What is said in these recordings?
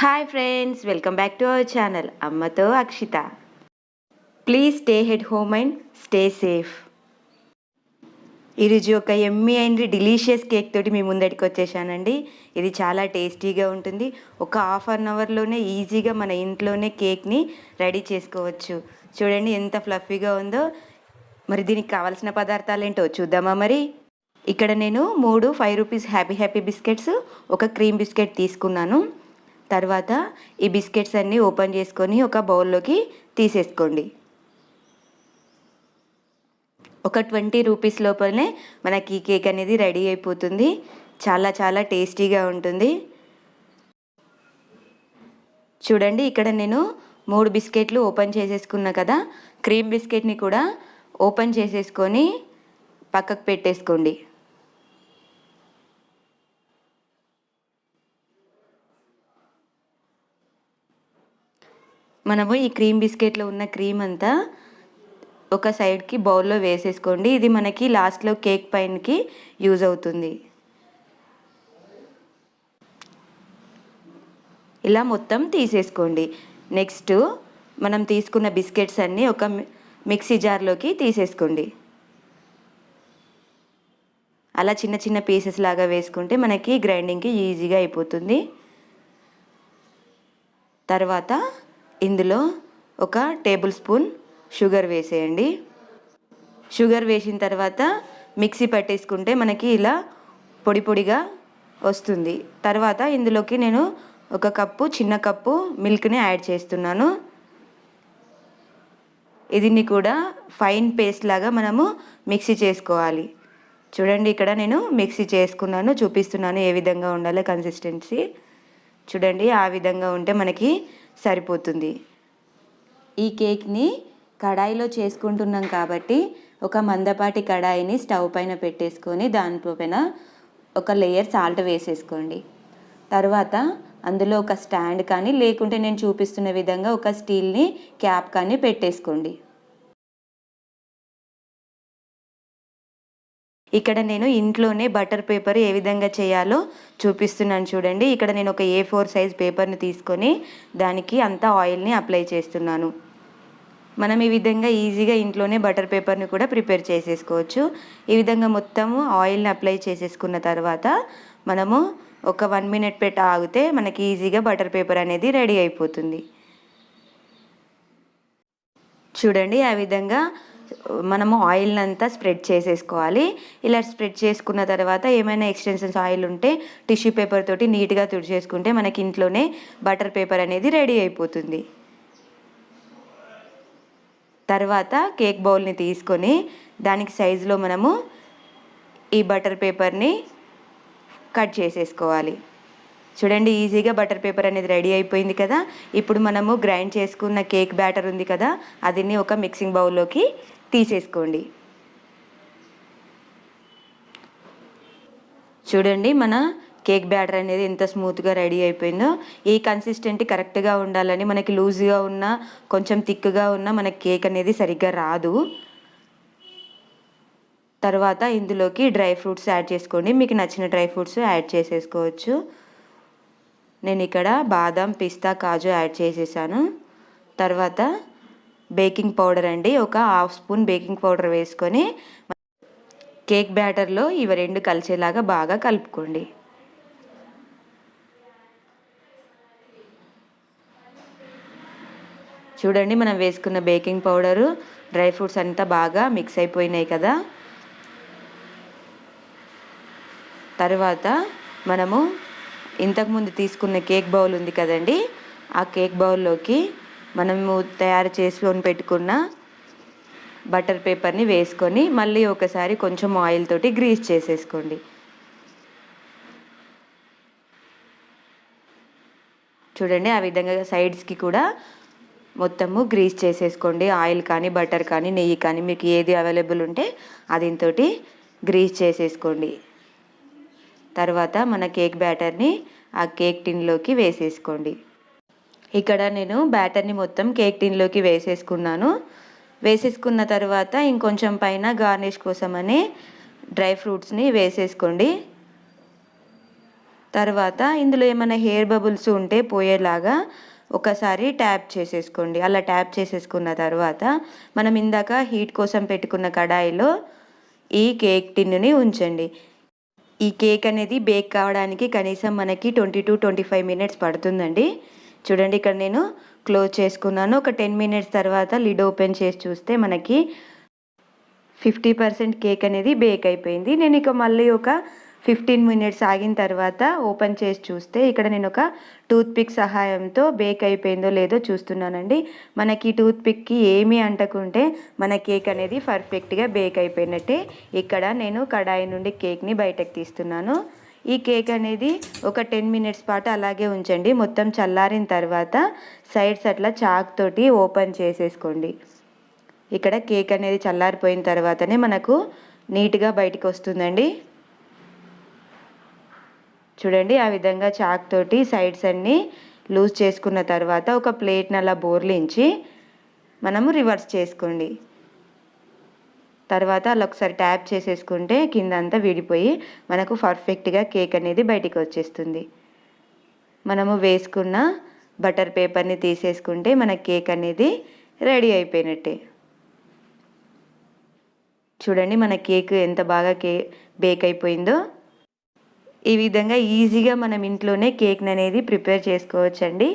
Hi friends welcome back to our channel అమ్మతో Akshitha please stay at home and stay safe ఈరోజు ఒక ఎమ్మి and delicious cake తోటి మీ ముందడికి వచ్చేసానండి. ఇది చాలా టేస్టీగా ఉంటుంది. ఒక హాఫ్ అన్ అవర్లోనే ఈజీగా మన ఇంట్లోనే కేక్ని రెడీ చేసుకోవచ్చు. చూడండి ఎంత ఫ్లఫీగా ఉందో. మరి దీనికి కావాల్సిన పదార్థాలు ఏంటో చూద్దామా మరి? ఇక్కడ నేను మూడు five rupees happy happy biscuits ఒక క్రీమ్ బిస్కెట్ తీసుకున్నాను. తర్వాత ఈ బిస్కెట్స్ అన్నీ ఓపెన్ చేసుకొని ఒక బౌల్లోకి తీసేసుకోండి. ఒక ట్వంటీ రూపీస్ లోపలనే మనకి ఈ కేక్ అనేది రెడీ అయిపోతుంది. చాలా చాలా టేస్టీగా ఉంటుంది. చూడండి ఇక్కడ నేను మూడు బిస్కెట్లు ఓపెన్ చేసేసుకున్నా కదా క్రీమ్ బిస్కెట్ని కూడా ఓపెన్ చేసేసుకొని పక్కకు పెట్టేసుకోండి. మనము ఈ క్రీమ్ బిస్కెట్లో ఉన్న క్రీమ్ అంతా ఒక సైడ్కి బౌల్లో వేసేసుకోండి. ఇది మనకి లాస్ట్లో కేక్ పైనకి యూజ్ అవుతుంది. ఇలా మొత్తం తీసేసుకోండి. నెక్స్ట్ మనం తీసుకున్న బిస్కెట్స్ అన్నీ ఒక మిక్సీ జార్లోకి తీసేసుకోండి. అలా చిన్న చిన్న పీసెస్ లాగా వేసుకుంటే మనకి గ్రైండింగ్కి ఈజీగా అయిపోతుంది. తర్వాత ఇందులో ఒక టేబుల్ స్పూన్ షుగర్ వేసేయండి. షుగర్ వేసిన తర్వాత మిక్సీ పట్టేసుకుంటే మనకి ఇలా పొడి పొడిగా వస్తుంది. తర్వాత ఇందులోకి నేను ఒక కప్పు చిన్న కప్పు మిల్క్ని యాడ్ చేస్తున్నాను. దీన్ని కూడా ఫైన్ పేస్ట్ లాగా మనము మిక్సీ చేసుకోవాలి. చూడండి ఇక్కడ నేను మిక్సీ చేసుకున్నాను చూపిస్తున్నాను ఏ విధంగా ఉండాలో కన్సిస్టెన్సీ. చూడండి ఆ విధంగా ఉంటే మనకి సరిపోతుంది. ఈ కేక్ని కడాయిలో చేసుకుంటున్నాం కాబట్టి ఒక మందపాటి కడాయిని స్టవ్ పైన పెట్టేసుకొని దానిపైన ఒక లేయర్ సాల్ట్ వేసేసుకోండి. తర్వాత అందులో ఒక స్టాండ్ కానీ లేకుంటే నేను చూపిస్తున్న విధంగా ఒక స్టీల్ని క్యాప్ కానీ పెట్టేసుకోండి. ఇక్కడ నేను ఇంట్లోనే బటర్ పేపర్ ఏ విధంగా చేయాలో చూపిస్తున్నాను చూడండి. ఇక్కడ నేను ఒక ఏ ఫోర్ సైజ్ పేపర్ని తీసుకొని దానికి అంతా ఆయిల్ని అప్లై చేస్తున్నాను. మనం ఈ విధంగా ఈజీగా ఇంట్లోనే బటర్ పేపర్ని కూడా ప్రిపేర్ చేసేసుకోవచ్చు. ఈ విధంగా మొత్తము ఆయిల్ని అప్లై చేసేసుకున్న తర్వాత మనము ఒక వన్ మినిట్ పెట్టి ఆగితే మనకి ఈజీగా బటర్ పేపర్ అనేది రెడీ అయిపోతుంది. చూడండి ఆ విధంగా మనము ఆయిల్ని అంతా స్ప్రెడ్ చేసేసుకోవాలి. ఇలా స్ప్రెడ్ చేసుకున్న తర్వాత ఏమైనా ఎక్స్టెన్షన్స్ ఆయిల్ ఉంటే టిష్యూ పేపర్ తోటి నీట్గా తుడిచేసుకుంటే మనకి ఇంట్లోనే బటర్ పేపర్ అనేది రెడీ అయిపోతుంది. తర్వాత కేక్ బౌల్ని తీసుకొని దానికి సైజులో మనము ఈ బటర్ పేపర్ని కట్ చేసేసుకోవాలి. చూడండి ఈజీగా బటర్ పేపర్ అనేది రెడీ అయిపోయింది కదా. ఇప్పుడు మనము గ్రైండ్ చేసుకున్న కేక్ బ్యాటర్ ఉంది కదా అదిని ఒక మిక్సింగ్ బౌల్లోకి తీసేసుకోండి. చూడండి మన కేక్ బ్యాటర్ అనేది ఎంత స్మూత్గా రెడీ అయిపోయిందో. ఈ కన్సిస్టెంట్ కరెక్ట్గా ఉండాలని మనకి లూజ్గా ఉన్న కొంచెం థిక్గా ఉన్న మనకి కేక్ అనేది సరిగ్గా రాదు. తర్వాత ఇందులోకి డ్రై ఫ్రూట్స్ యాడ్ చేసుకోండి. మీకు నచ్చిన డ్రై ఫ్రూట్స్ యాడ్ చేసేసుకోవచ్చు. నేను ఇక్కడ బాదం పిస్తా కాజు యాడ్ చేసేసాను. తర్వాత బేకింగ్ పౌడర్ అండి. ఒక హాఫ్ స్పూన్ బేకింగ్ పౌడర్ వేసుకొని కేక్ బ్యాటర్లో ఇవి రెండు కలిసేలాగా బాగా కలుపుకోండి. చూడండి మనం వేసుకున్న బేకింగ్ పౌడరు డ్రై ఫ్రూట్స్ అంతా బాగా మిక్స్ అయిపోయినాయి కదా. తర్వాత మనము ఇంతకుముందు తీసుకున్న కేక్ బౌల్ ఉంది కదండి. ఆ కేక్ బౌల్లోకి మనము తయారు చేసుకొని పెట్టుకున్న బటర్ పేపర్ని వేసుకొని మళ్ళీ ఒకసారి కొంచెం ఆయిల్ తోటి గ్రీస్ చేసేసుకోండి. చూడండి ఆ విధంగా సైడ్స్కి కూడా మొత్తము గ్రీస్ చేసేసుకోండి. ఆయిల్ కానీ బటర్ కానీ నెయ్యి కానీ మీకు ఏది అవైలబుల్ ఉంటే అదితో గ్రీస్ చేసేసుకోండి. తర్వాత మన కేక్ బ్యాటర్ని ఆ కేక్ టిన్లోకి వేసేసుకోండి. ఇక్కడ నేను బ్యాటర్ని మొత్తం కేక్ టిన్లోకి వేసేసుకున్నాను. వేసేసుకున్న తర్వాత ఇంకొంచెం పైన గార్నిష్ కోసమని డ్రై ఫ్రూట్స్ని వేసేసుకోండి. తర్వాత ఇందులో ఏమైనా హెయిర్ బబుల్స్ ఉంటే పోయేలాగా ఒకసారి ట్యాప్ చేసేసుకోండి. అలా ట్యాప్ చేసేసుకున్న తర్వాత మనం ఇందాక హీట్ కోసం పెట్టుకున్న కడాయిలో ఈ కేక్ టిన్నుని ఉంచండి. ఈ కేక్ అనేది బేక్ కావడానికి కనీసం మనకి twenty to twenty five minutes పడుతుందండి. చూడండి ఇక్కడ నేను క్లోజ్ చేసుకున్నాను. ఒక టెన్ మినిట్స్ తర్వాత లిడ్ ఓపెన్ చేసి చూస్తే మనకి ఫిఫ్టీ పర్సెంట్ కేక్ అనేది బేక్ అయిపోయింది. నేను ఇక మళ్ళీ ఒక ఫిఫ్టీన్ మినిట్స్ ఆగిన తర్వాత ఓపెన్ చేసి చూస్తే ఇక్కడ నేను ఒక టూత్ పిక్ సహాయంతో బేక్ అయిపోయిందో లేదో చూస్తున్నానండి. మనకి టూత్ పిక్కి ఏమీ అంటకుంటే మన కేక్ అనేది పర్ఫెక్ట్గా బేక్ అయిపోయినట్టే. ఇక్కడ నేను కడాయి నుండి కేక్ని బయటకు తీస్తున్నాను. ఈ కేక్ అనేది ఒక టెన్ మినిట్స్ పాటు అలాగే ఉంచండి. మొత్తం చల్లారిన తర్వాత సైడ్స్ అట్లా చాక్ తోటి ఓపెన్ చేసేసుకోండి. ఇక్కడ కేక్ అనేది చల్లారిపోయిన తర్వాతనే మనకు నీట్గా బయటికి వస్తుందండి. చూడండి ఆ విధంగా చాక్ తోటి సైడ్స్ అన్నీ లూజ్ చేసుకున్న తర్వాత ఒక ప్లేట్ని అలా బోర్లించి మనము రివర్స్ చేసుకోండి. తర్వాత అలా ఒకసారి ట్యాప్ చేసేసుకుంటే కింద అంతా విడిపోయి మనకు పర్ఫెక్ట్గా కేక్ అనేది బయటికి వచ్చేస్తుంది. మనము వేసుకున్న బటర్ పేపర్ని తీసేసుకుంటే మన కేక్ అనేది రెడీ అయిపోయినట్టే. చూడండి మన కేక్ ఎంత బాగా కే బేక్ అయిపోయిందో. ఈ విధంగా ఈజీగా మనం ఇంట్లోనే కేక్ని అనేది ప్రిపేర్ చేసుకోవచ్చండి.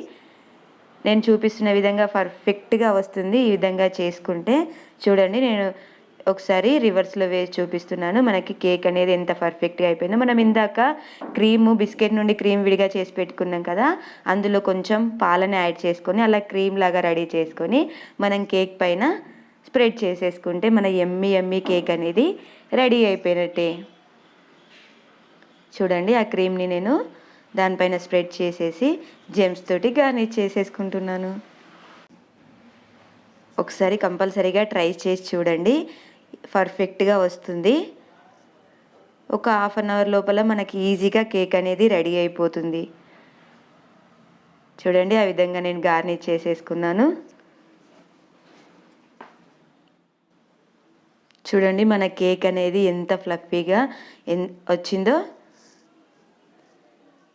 నేను చూపిస్తున్న విధంగా పర్ఫెక్ట్గా వస్తుంది ఈ విధంగా చేసుకుంటే. చూడండి నేను ఒకసారి రివర్స్లో వేసి చూపిస్తున్నాను. మనకి కేక్ అనేది ఎంత పర్ఫెక్ట్గా అయిపోయిందో. మనం ఇందాక క్రీము బిస్కెట్ నుండి క్రీమ్ విడిగా చేసి పెట్టుకున్నాం కదా అందులో కొంచెం పాలని యాడ్ చేసుకొని అలా క్రీమ్ లాగా రెడీ చేసుకొని మనం కేక్ పైన స్ప్రెడ్ చేసేసుకుంటే మన ఎమ్మి ఎమ్మి కేక్ అనేది రెడీ అయిపోయినట్టే. చూడండి ఆ క్రీమ్ని నేను దానిపైన స్ప్రెడ్ చేసేసి జెమ్స్ తోటి గార్నిష్ చేసేసుకుంటున్నాను. ఒకసారి కంపల్సరీగా ట్రై చేసి చూడండి. పర్ఫెక్ట్గా వస్తుంది. ఒక హాఫ్ అన్ అవర్ లోపల మనకి ఈజీగా కేక్ అనేది రెడీ అయిపోతుంది. చూడండి ఆ విధంగా నేను గార్నిష్ చేసేసుకున్నాను. చూడండి మన కేక్ అనేది ఎంత ఫ్లఫీగా ఎన్ వచ్చిందో.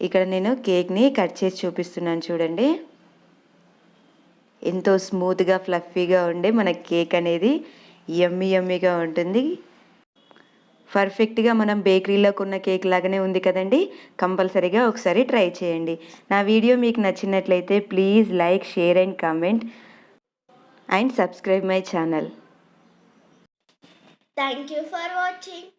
ఇక్కడ నేను కేక్ని కట్ చేసి చూపిస్తున్నాను చూడండి. ఎంతో స్మూత్గా ఫ్లఫీగా ఉండే మన కేక్ అనేది యమ్మీ యమ్మీగా ఉంటుంది. పర్ఫెక్ట్గా మనం బేకరీలో కొన్న కేక్ లాగానే ఉంది కదండి. కంపల్సరీగా ఒకసారి ట్రై చేయండి. నా వీడియో మీకు నచ్చినట్లయితే please like share and comment and subscribe my channel thank you for watching